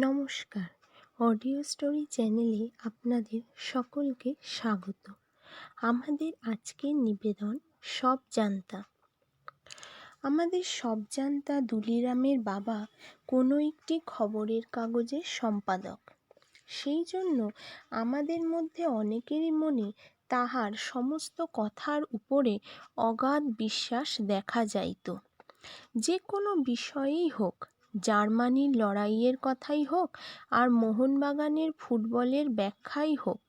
নমস্কার। Audio story চ্যানেলে আপনাদের সকলকে স্বাগত। আমাদের আজকের নিবেদন সব জানতা আমাদের সব জানতা দুলিরামের বাবা কোনো একটি খবরের কাগজের সম্পাদক। সেই জন্য আমাদের মধ্যে অনেকেরই মনে তাহার সমস্ত কথার উপরে অগাধ বিশ্বাস দেখা যাইত। যে কোনো বিষয়েই হোক জার্মানির লড়াইয়ের কথাই হোক আর মোহনবাগানের ফুটবলের ব্যাখ্যাই হোক,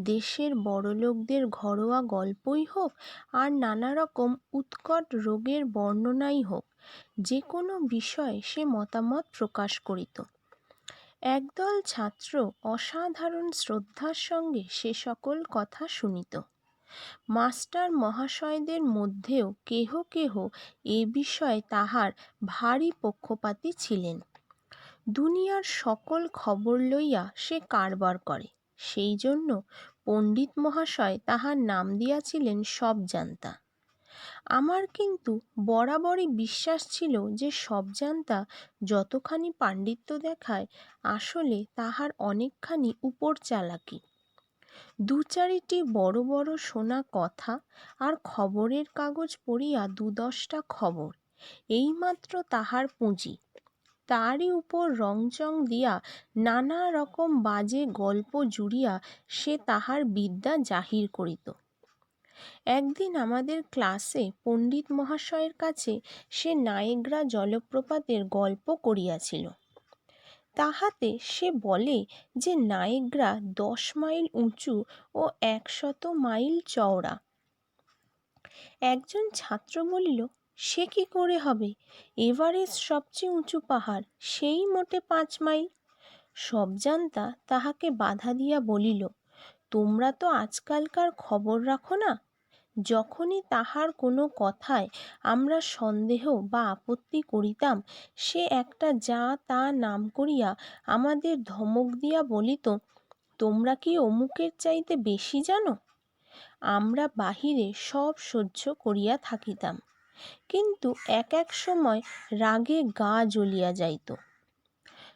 দেশের বড়লোকদের ঘরোয়া গল্পই হোক আর নানা রকম উৎকট রোগের বর্ণনাই হোক যে কোনো বিষয়ে সে মতামত প্রকাশ করিত। একদল ছাত্র অসাধারণ শ্রদ্ধার সঙ্গে সে সকল কথা শুনিত। মাস্টার মহাশয়দের মধ্যেও কেহ কেহ এ বিষয়ে তাহার ভারী পক্ষপাতী ছিলেন। দুনিয়ার সকল খবর লইয়া সে কারবার করে। সেই জন্য পণ্ডিত মহাশয় তাহার নাম দিয়াছিলেন সব জানতা আমার কিন্তু বরাবরই বিশ্বাস ছিল যে সব জানতা যতখানি পাণ্ডিত্য দেখায়, আসলে তাহার অনেকখানি উপর চালাকি। দু চারিটি বড় বড় শোনা কথা আর খবরের কাগজ পড়িয়া দু দশটা খবর, এইমাত্র তাহার পুঁজি। তারই উপর রংচং দিয়া নানা রকম বাজে গল্প জুড়িয়া সে তাহার বিদ্যা জাহির করিত। একদিন আমাদের ক্লাসে পণ্ডিত মহাশয়ের কাছে সে নায়েগ্রা জলপ্রপাতের গল্প করিয়াছিল। তাহাতে সে বলে যে, নায়েগ্রা দশ মাইল উঁচু ও একশত মাইল চওড়া। একজন ছাত্র বলিল, সে কি করে হবে? এভারেস্ট সবচেয়ে উঁচু পাহাড়, সেই মোটে পাঁচ মাইল। সব জানতা তাহাকে বাধা দিয়া বলিল, তোমরা তো আজকালকার খবর রাখো না? যখনই তাহার কোনো কথায় আমরা সন্দেহ বা আপত্তি করিতাম, সে একটা যা তা নাম করিয়া আমাদের ধমক দিয়া বলিত, তোমরা কি অমুকের চাইতে বেশি জানো? আমরা বাহিরে সব সহ্য করিয়া থাকিতাম। কিন্তু এক এক সময় রাগে গা জ্বলিয়া যাইত।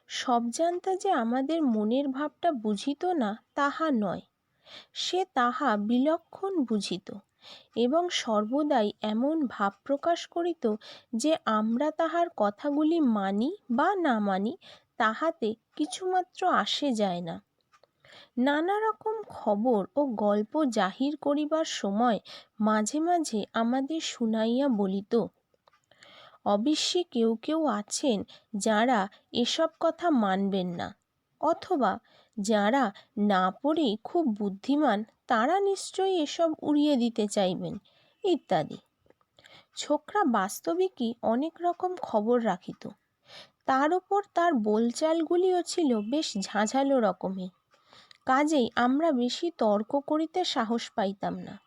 সব জানতা যে আমাদের মনের ভাবটা বুঝিত না, তাহা নয়। সে তাহা বিলক্ষণ বুঝিত। এবং সর্বদাই এমন ভাব প্রকাশ করিত যে আমরা তাহার কথাগুলি মানি বা না মানি তাহাতে কিছুমাত্র আসে যায় না। নানা রকম খবর ও গল্প জাহির করিবার সময় মাঝে মাঝে আমাদের শুনাইয়া বলিত, অবশ্যি কেউ কেউ আছেন যারা এসব কথা মানবেন না, অথবা যারা না পড়েই খুব বুদ্ধিমান তারা নিশ্চয়ই এসব উড়িয়ে দিতে চাইবেন, ইত্যাদি। ছোকরা বাস্তবিকই অনেক রকম খবর রাখিত। তার ওপর তার বোলচালগুলিও ছিল বেশ ঝাঁঝালো রকমের। কাজেই আমরা বেশি তর্ক করিতে সাহস পাইতাম না।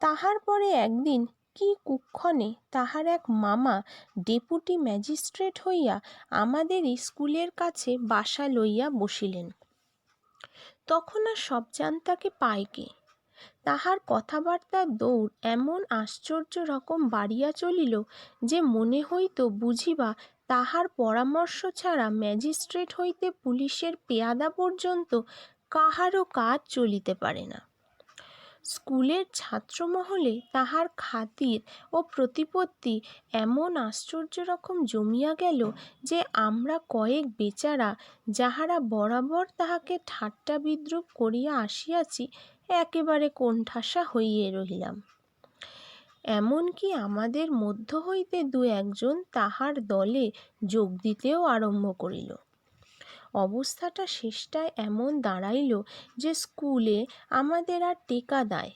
তাহার পরে একদিন কি কুক্ষণে তাহার এক মামা ডেপুটি ম্যাজিস্ট্রেট হইয়া আমাদের স্কুলের কাছে বাসা লইয়া বসিলেন। তখন আর সব জানতাকে পায় কে? তাহার কথাবার্তার দৌড় এমন আশ্চর্য রকম বাড়িয়া চলিল যে মনে হইত বুঝিবা তাহার পরামর্শ ছাড়া ম্যাজিস্ট্রেট হইতে পুলিশের পেয়াদা পর্যন্ত কাহারও কাজ চলিতে পারে না। স্কুলের ছাত্রমহলে তাহার খাতির ও প্রতিপত্তি এমন আশ্চর্য রকম জমিয়া গেল যে আমরা কয়েক বেচারা যাহারা বরাবর তাহাকে ঠাট্টা বিদ্রুপ করিয়া আসিয়াছি, একেবারে কোণঠাসা হইয়া রহিলাম। এমনকি আমাদের মধ্য হইতে দু একজন তাহার দলে যোগ দিতেও আরম্ভ করিল। অবস্থাটা শেষটায় এমন দাঁড়াইল যে স্কুলে আমাদের আর টেকা দেয়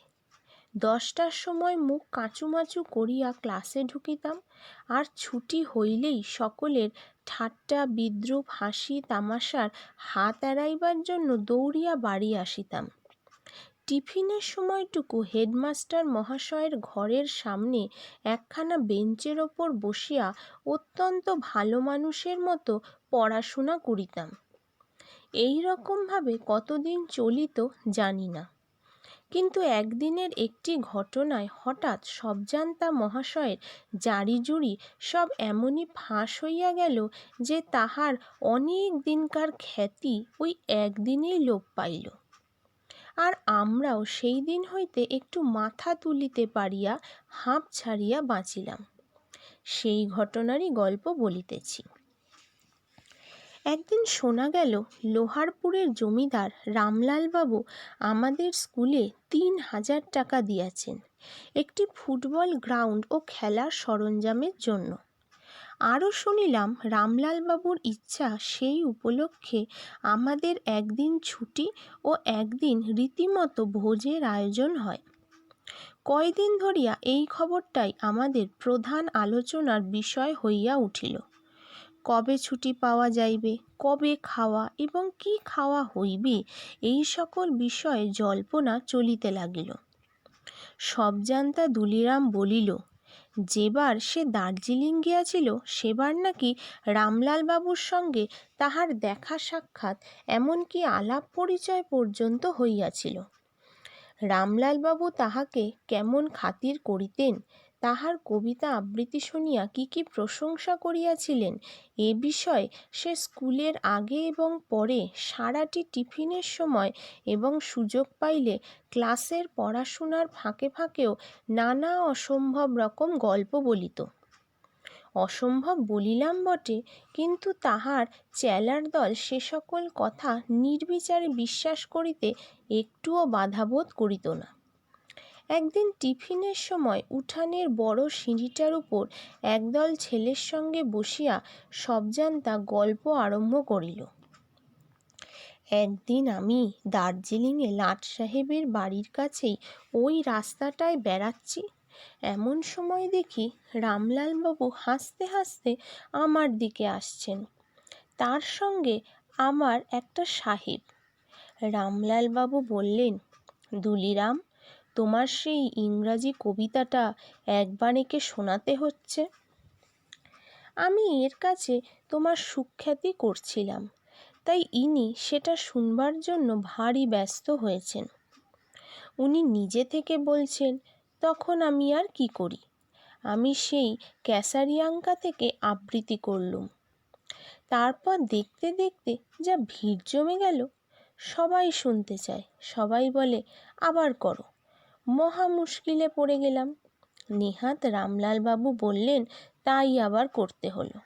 দশটার সময় মুখ কাঁচুমাচু করিয়া ক্লাসে ঢুকিতাম, আর ছুটি হইলেই সকলের ঠাট্টা, বিদ্রুপ, হাসি, তামাশার হাত এড়াইবার জন্য দৌড়িয়া বাড়ি আসিতাম। টিফিনের সময়টুকু হেডমাস্টার মহাশয়ের ঘরের সামনে একখানা বেঞ্চের ওপর বসিয়া অত্যন্ত ভালো মানুষের মতো পড়াশুনা করিতাম। এই রকমভাবে কতদিন চলিত জানি না। কিন্তু একদিনের একটি ঘটনায় হঠাৎ সবজান্তা মহাশয়ের জারিজুরি সব এমনি ফাঁস হইয়া গেল যে তাহার অনেক দিনকার খ্যাতি ওই একদিনেই লোপ পাইল। আর আমরাও সেই দিন হইতে একটু মাথা তুলিতে পারিয়া হাঁপ ছাড়িয়া বাঁচিলাম। সেই ঘটনারই গল্প বলিতেছি। একদিন শোনা গেল, লোহারপুরের জমিদার রামলালবাবু আমাদের স্কুলে তিন হাজার টাকা দিয়াছেন। একটি ফুটবল গ্রাউন্ড ও খেলার সরঞ্জামের জন্য। আরও শুনিলাম, রামলালবাবুর ইচ্ছা সেই উপলক্ষে আমাদের একদিন ছুটি ও একদিন রীতিমতো ভোজের আয়োজন হয়। কয়দিন ধরিয়া এই খবরটাই আমাদের প্রধান আলোচনার বিষয় হইয়া উঠিল। কবে ছুটি পাওয়া যাইবে, কবে খাওয়া এবং কি খাওয়া হইবে, এই সকল বিষয়ে জল্পনা চলিতে লাগিল। সবজান্তা দুলিরাম বলিল, যেবার সে দার্জিলিং গিয়াছিল সেবার নাকি রামলাল বাবুর সঙ্গে তাহার দেখা সাক্ষাৎ এমনকি আলাপ পরিচয় পর্যন্ত হইয়াছিল। রামলালবাবু তাহাকে কেমন খাতির করিতেন তাহার কবিতা আবৃত্তি শুনিয়া কি কি প্রশংসা করিয়াছিলেন? এ বিষয়ে সে স্কুলের আগে এবং পরে সারাটি টিফিনের সময় এবং সুযোগ পাইলে ক্লাসের পড়াশুনার ফাঁকে ফাঁকেও নানা অসম্ভব রকম গল্প বলিত। অসম্ভব বলিলাম বটে, কিন্তু তাহার চেলার দল সে সকল কথা নির্বিচারে বিশ্বাস করিতে একটুও বাধাবোধ করিত না। একদিন টিফিনের সময় উঠানের বড় সিঁড়িটার উপর একদল ছেলের সঙ্গে বসিয়া সবজান্তা গল্প আরম্ভ করিল। একদিন আমি দার্জিলিংয়ে লাট সাহেবের বাড়ির কাছেই ওই রাস্তাটায় বেড়াচ্ছি। এমন সময় দেখি রামলালবাবু হাসতে হাসতে আমার দিকে আসছেন। তার সঙ্গে আমার একটা সাহেব। রামলালবাবু বললেন, দুলিরাম তোমার সেই ইংরাজি কবিতাটা একবার একে শোনাতে হচ্ছে? আমি এর কাছে তোমার সুখ্যাতি করছিলাম, তাই ইনি সেটা শুনবার জন্য ভারী ব্যস্ত হয়েছেন। উনি নিজে থেকে বলছেন, তখন আমি আর কি করি? আমি সেই ক্যাসারিয়াঙ্কা থেকে আবৃত্তি করলুম। তারপর দেখতে দেখতে যা ভিড় জমে গেল, সবাই শুনতে চায়, সবাই বলে, আবার করো। মহা মুশকিলে পড়ে গেলাম। নেহাত রামলালবাবু বললেন, তাই আবার করতে হলো।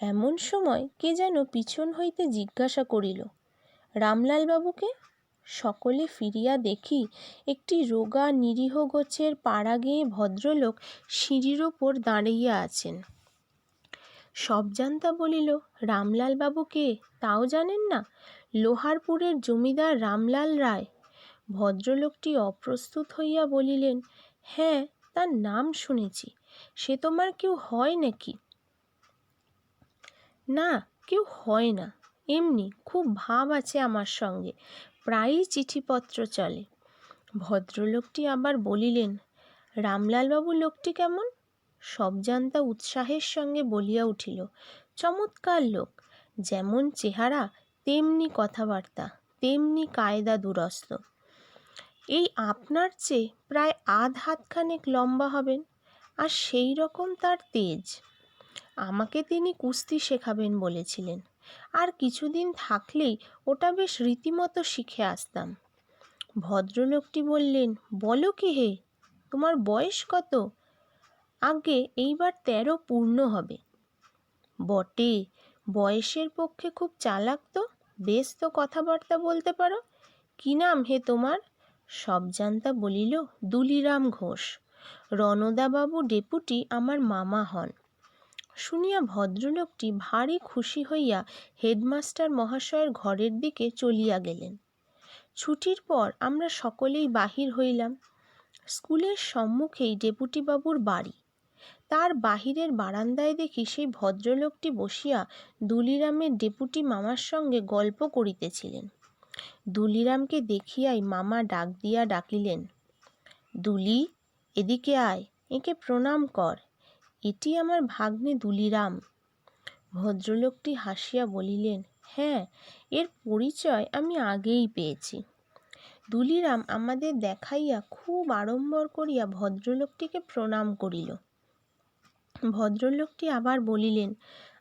এমন সময় কে যেন পিছন হইতে জিজ্ঞাসা করিল রামলালবাবুকে সকলে ফিরিয়া দেখি একটি রোগা নিরীহ গোছের পাড়া গেয়ে ভদ্রলোক সিঁড়ির ওপর দাঁড়িয়ে আছেন। সবজান্তা বলিল রামলালবাবু কে? তাও জানেন না? লোহারপুরের জমিদার রামলাল রায়। ভদ্রলোকটি অপ্রস্তুত হইয়া বলিলেন হ্যাঁ তার নাম শুনেছি। সে তোমার কেউ হয় নাকি? না, কেউ হয় না। এমনি খুব ভাব আছে আমার সঙ্গে। প্রায়ই চিঠিপত্র চলে। ভদ্রলোকটি আবার বলিলেন, রামলালবাবু লোকটি কেমন? সবজান্তা উৎসাহের সঙ্গে বলিয়া উঠিল, চমৎকার লোক। যেমন চেহারা, তেমনি কথাবার্তা, তেমনি কায়দা দুরস্ত। এই আপনার চেয়ে প্রায় আধ হাতখানেক লম্বা হবেন, আর সেই রকম তার তেজ। আমাকে তিনি কুস্তি শেখাবেন বলেছিলেন, আর কিছুদিন থাকলেই ওটা বেশ রীতিমতো শিখে আসতাম। ভদ্রলোকটি বললেন, বলো কি হে, তোমার বয়স কত? আগে এইবার তেরো পূর্ণ হবে। বটে, বয়সের পক্ষে খুব চালাক তো, বেশ তো কথাবার্তা বলতে পারো। কি নাম হে তোমার? সবজান্তা বলিল, দুলিরাম ঘোষ, রণদাবাবু ডেপুটি আমার মামা হন। শুনিয়া ভদ্রলোকটি ভারী খুশি হইয়া হেডমাস্টার মহাশয়ের ঘরের দিকে চলিয়া গেলেন। ছুটির পর আমরা সকলেই বাহির হইলাম। স্কুলের সম্মুখেই ডেপুটিবাবুর বাড়ি। তার বাহিরের বারান্দায় দেখি সেই ভদ্রলোকটি বসিয়া দুলিরামের ডেপুটি মামার সঙ্গে গল্প করিতেছিলেন। দুলিরামকে দেখিয়াই মামা ডাক দিয়া ডাকিলেন, দুলি, এদিকে আয়, একে প্রণাম কর, এটি আমার ভাগ্নে দুলিরাম। ভদ্রলোকটি হাসিয়া বলিলেন হ্যাঁ এর পরিচয় আমি আগেই পেয়েছি। দুলিরাম আমাদের দেখাইয়া খুব আড়ম্বর করিয়া ভদ্রলোকটিকে প্রণাম করিল। ভদ্রলোকটি আবার বলিলেন,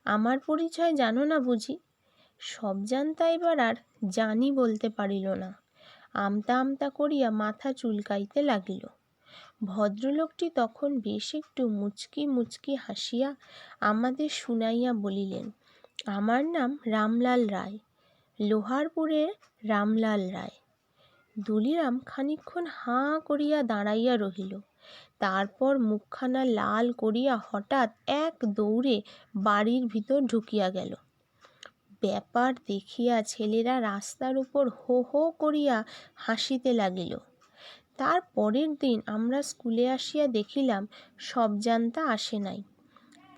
আমার পরিচয় জানো না বুঝি? সবজান্তা এবার আর জানি বলতে পারিল না। আমতা আমতা করিয়া মাথা চুলকাইতে লাগিল। ভদ্রলোকটি তখন বেশ একটু মুচকি মুচকি হাসিয়া আমাদের শুনাইয়া বলিলেন, আমার নাম রামলাল রায় লোহারপুরের রামলাল রায় দুলিরাম খানিকক্ষণ হাঁ করিয়া দাঁড়াইয়া রহিল। তারপর মুখখানা লাল করিয়া হঠাৎ এক দৌড়ে বাড়ির ভিতর ঢুকিয়া গেল। ব্যাপার দেখিয়া ছেলেরা রাস্তার উপর হো হো করিয়া হাসিতে লাগিল। তার পরের দিন আমরা স্কুলে আসিয়া দেখিলাম সবজান্তা আসে নাই।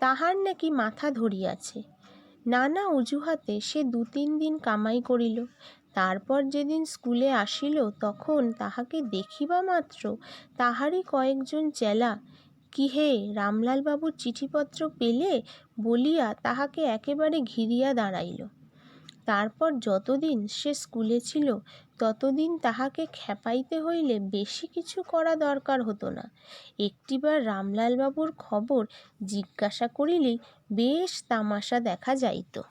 তাহার নাকি মাথা ধরিয়াছে। নানা অজুহাতে সে দু, তিন দিন কামাই করিল। তারপর যেদিন স্কুলে আসিল, তখন তাহাকে দেখিবা মাত্র তাহারই কয়েকজন চেলা কি হে? রামলালবাবুর চিঠিপত্র পেলে বলিয়া তাহাকে একেবারে ঘিরিয়া দাঁড়াইল। তারপর যতদিন সে স্কুলে ছিল, ততদিন তাহাকে খেপাইতে হইলে বেশি কিছু করা দরকার হতো না। একটিবার রামলালবাবুর খবর জিজ্ঞাসা করিলেই বেশ তামাশা দেখা যাইত।